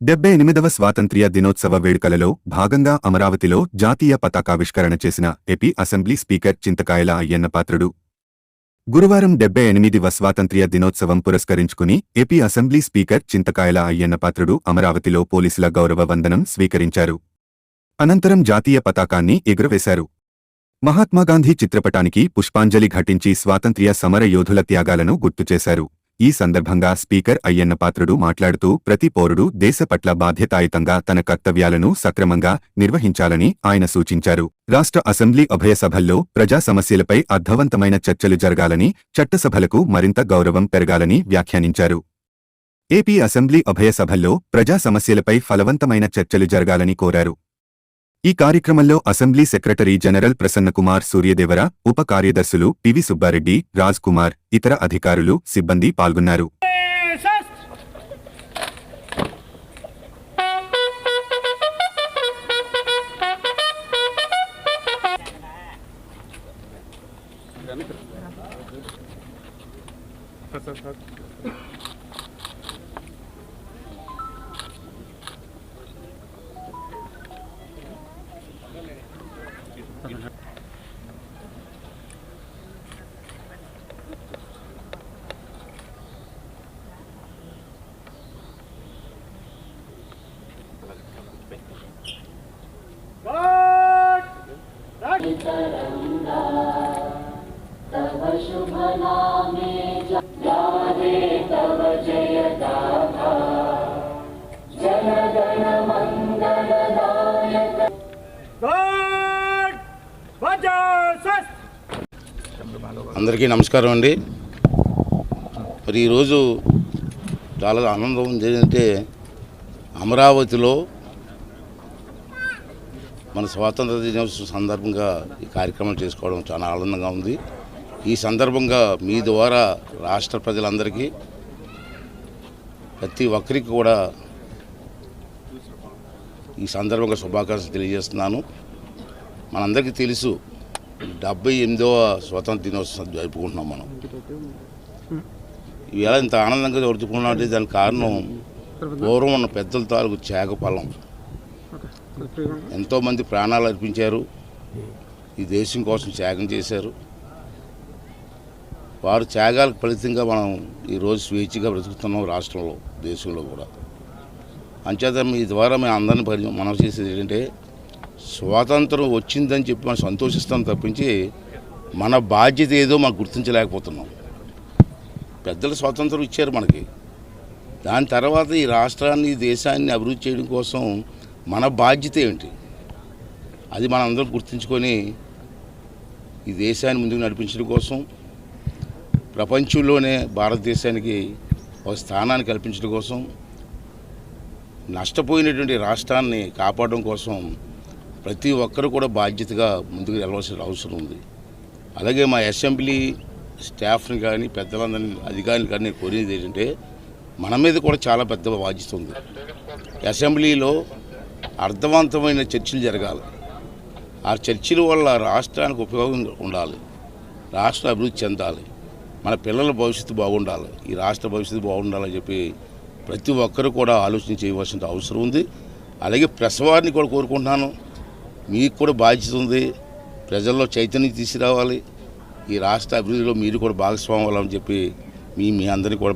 డెబ్బై ఎనిమిదవ స్వాతంత్ర్య దినోత్సవ వేడుకలలో భాగంగా అమరావతిలో జాతీయ పతాకావిష్కరణ చేసిన AP assembly speaker Chintakayala Ayyanna Patrudu. గురువారం డెబ్బై ఎనిమిదివ స్వాతంత్ర్య దినోత్సవం పురస్కరించుకుని AP assembly speaker Chintakayala Ayyanna Patrudu అమరావతిలో పోలీసుల గౌరవ వందనం స్వీకరించారు. అనంతరం జాతీయ పతాకాన్ని ఎగురవేశారు. మహాత్మాగాంధీ చిత్రపటానికి పుష్పాంజలి ఘటించి స్వాతంత్ర్య సమర యోధుల త్యాగాలను గుర్తుచేశారు. ఈ సందర్భంగా స్పీకర్ అయ్యన్నపాత్రుడు మాట్లాడుతూ ప్రతి పౌరుడు దేశ పట్ల బాధ్యతాయుతంగా తన కర్తవ్యాలను సక్రమంగా నిర్వహించాలని ఆయన సూచించారు. రాష్ట్ర అసెంబ్లీ ఉభయ సభల్లో ప్రజా సమస్యలపై అర్థవంతమైన చర్చలు జరగాలని చట్టసభలకు మరింత గౌరవం పెరగాలని వ్యాఖ్యానించారు. ఏపీ అసెంబ్లీ ఉభయ సభల్లో ప్రజా సమస్యలపై ఫలవంతమైన చర్చలు జరగాలని కోరారు. ఈ కార్యక్రమంలో assembly secretary general Prasannakumar Suryadevara ఉప కార్యదర్శులు పివి సుబ్బారెడ్డి రాజ్ కుమార్ ఇతర అధికారులు సిబ్బంది పాల్గొన్నారు. पता चल सकता Go! అందరికీ నమస్కారం అండి. మరి ఈరోజు చాలా ఆనందం ఉంది ఏంటంటే అమరావతిలో మన స్వాతంత్ర దినోత్సవం సందర్భంగా ఈ కార్యక్రమం చేసుకోవడం చాలా ఆనందంగా ఉంది. ఈ సందర్భంగా మీ ద్వారా రాష్ట్ర ప్రజలందరికీ ప్రతి ఒక్కరికి కూడా ఈ సందర్భంగా శుభాకాంక్షలు తెలియజేస్తున్నాను. మనందరికీ తెలుసు డెబ్బై ఎనిమిదవ స్వతంత్ర దినోత్సవం జరుపుకుంటున్నాం మనం. ఇవాళ ఇంత ఆనందంగా జరుపుకున్నాం అంటే దానికి కారణం పూర్వం ఉన్న పెద్దల తాలూకు త్యాగ ఫలం ఎంతోమంది ప్రాణాలు అర్పించారు. ఈ దేశం కోసం త్యాగం చేశారు. వారు త్యాగాలకు ఫలితంగా మనం ఈరోజు స్వేచ్ఛగా బ్రతుకుతున్నాం రాష్ట్రంలో దేశంలో కూడా. అంచేత మీ ద్వారా మేము అందరిని పరి మనం చేసేది ఏంటంటే స్వాతంత్రం వచ్చిందని చెప్పి మనం సంతోషిస్తాం తప్పించి మన బాధ్యత ఏదో మనం గుర్తించలేకపోతున్నాం. పెద్దలు స్వాతంత్రం ఇచ్చారు మనకి. దాని తర్వాత ఈ రాష్ట్రాన్ని ఈ దేశాన్ని అభివృద్ధి చేయడం కోసం మన బాధ్యత ఏంటి? అది మనం అందరం గుర్తుంచుకొని ఈ దేశాన్ని ముందుకు నడిపించడం కోసం ప్రపంచంలోనే భారతదేశానికి ఒక స్థానాన్ని కల్పించడం కోసం నష్టపోయినటువంటి రాష్ట్రాన్ని కాపాడడం కోసం ప్రతి ఒక్కరు కూడా బాధ్యతగా ముందుకు వెళ్ళవలసిన అవసరం ఉంది. అలాగే మా అసెంబ్లీ స్టాఫ్ని కానీ పెద్దలందరినీ అధికారులు కానీ నేను కోరేది ఏంటంటే మన మీద కూడా చాలా పెద్ద బాధ్యత ఉంది. అసెంబ్లీలో అర్థవంతమైన చర్చలు జరగాలి. ఆ చర్చల వల్ల రాష్ట్రానికి ఉపయోగం ఉండాలి. రాష్ట్రం అభివృద్ధి చెందాలి. మన పిల్లల భవిష్యత్తు బాగుండాలి. ఈ రాష్ట్ర భవిష్యత్తు బాగుండాలని చెప్పి ప్రతి ఒక్కరు కూడా ఆలోచన చేయవలసిన అవసరం ఉంది. అలాగే ప్రెస్ వారిని కూడా కోరుకుంటున్నాను. మీకు కూడా బాధ్యత ఉంది. ప్రజల్లో చైతన్యం తీసుకురావాలి. ఈ రాష్ట్ర అభివృద్ధిలో మీరు కూడా భాగస్వామ్యం అని చెప్పి మీ మీ అందరినీ కూడా